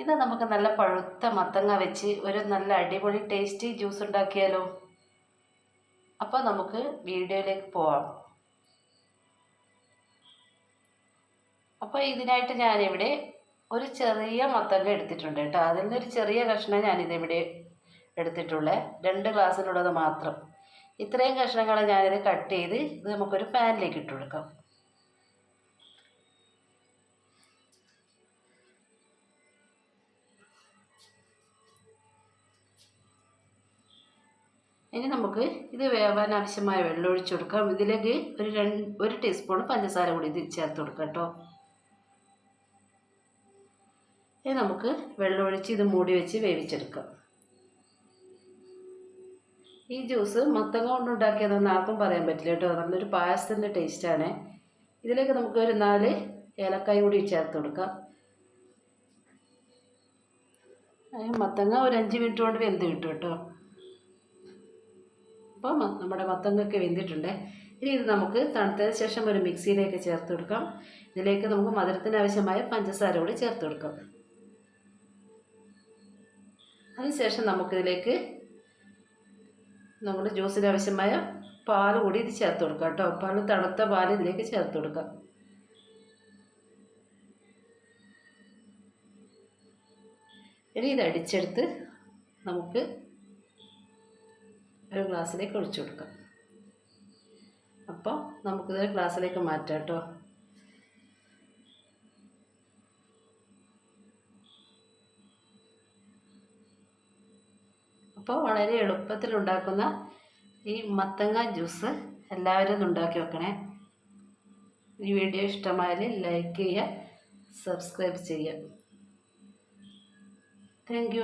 ഇത് നമുക്ക് നല്ല പഴുത്ത മത്തങ്ങ വെച്ച് ഒരു നല്ല അടിപൊളി ടേസ്റ്റി ജ്യൂസ് ഉണ്ടാക്കിയാലോ? അപ്പോൾ നമുക്ക് വീഡിയോയിലേക്ക് പോവാം. അപ്പോൾ ഇതിനായിട്ട് ഞാനിവിടെ ഒരു ചെറിയ മത്തങ്ങ എടുത്തിട്ടുണ്ട് കേട്ടോ. അതിൽ നിന്നൊരു ചെറിയ കഷ്ണം ഞാനിതിവിടെ എടുത്തിട്ടുള്ളത് രണ്ട് ഗ്ലാസ്സിനുള്ളത് മാത്രം. ഇത്രയും കഷ്ണങ്ങൾ ഞാനിത് കട്ട് ചെയ്ത് ഇത് നമുക്കൊരു പാനിലേക്ക് ഇട്ട് കൊടുക്കാം. ഇനി നമുക്ക് ഇത് വേവാൻ ആവശ്യമായ വെള്ളം ഒഴിച്ചു കൊടുക്കാം. ഇതിലേക്ക് ഒരു രണ്ട് ഒരു ടീസ്പൂൺ പഞ്ചസാര കൂടി ഇത് ചേർത്ത് കൊടുക്കാം കേട്ടോ. ഇനി നമുക്ക് വെള്ളം ഒഴിച്ച് ഇത് മൂടി വെച്ച് വേവിച്ചെടുക്കാം. ഈ ജ്യൂസ് മത്തങ്ങ കൊണ്ടുണ്ടാക്കിയതെന്ന് ആർക്കും പറയാൻ പറ്റില്ല കേട്ടോ. നല്ലൊരു പായസത്തിന്റെ ടേസ്റ്റാണ് ഇതിലേക്ക് നമുക്ക് ഒരു നാല് ഏലക്കായ കൂടി ചേർത്ത് കൊടുക്കാം. മത്തങ്ങ ഒരു അഞ്ച് മിനിറ്റ് കൊണ്ട് വെന്ത് കിട്ടും കേട്ടോ. അപ്പോൾ നമ്മുടെ മത്തങ്ങയൊക്കെ വെന്തിട്ടുണ്ട്. ഇനി ഇത് നമുക്ക് തണുത്തതിന് ശേഷം ഒരു മിക്സിയിലേക്ക് ചേർത്ത് കൊടുക്കാം. ഇതിലേക്ക് നമുക്ക് മധുരത്തിന് ആവശ്യമായ പഞ്ചസാര കൂടി ചേർത്ത് കൊടുക്കാം. അതിനുശേഷം നമുക്കിതിലേക്ക് നമ്മുടെ ജ്യൂസിന് ആവശ്യമായ പാൽ കൂടി ഇത് ചേർത്ത് കൊടുക്കാം കേട്ടോ. പാൽ തണുത്ത പാൽ ഇതിലേക്ക് ചേർത്ത് കൊടുക്കാം. ഇനി ഇത് അടിച്ചെടുത്ത് നമുക്ക് ഒരു ഗ്ലാസ്സിലേക്ക് ഒഴിച്ചു കൊടുക്കാം. അപ്പോൾ നമുക്കിത് ഗ്ലാസ്സിലേക്ക് മാറ്റാം കേട്ടോ. അപ്പോൾ വളരെ എളുപ്പത്തിൽ ഉണ്ടാക്കുന്ന ഈ മത്തങ്ങ ജ്യൂസ് എല്ലാവരും ഉണ്ടാക്കി വെക്കണേ. ഈ വീഡിയോ ഇഷ്ടമായാൽ ലൈക്ക് ചെയ്യുക സബ്സ്ക്രൈബ് ചെയ്യുക. താങ്ക്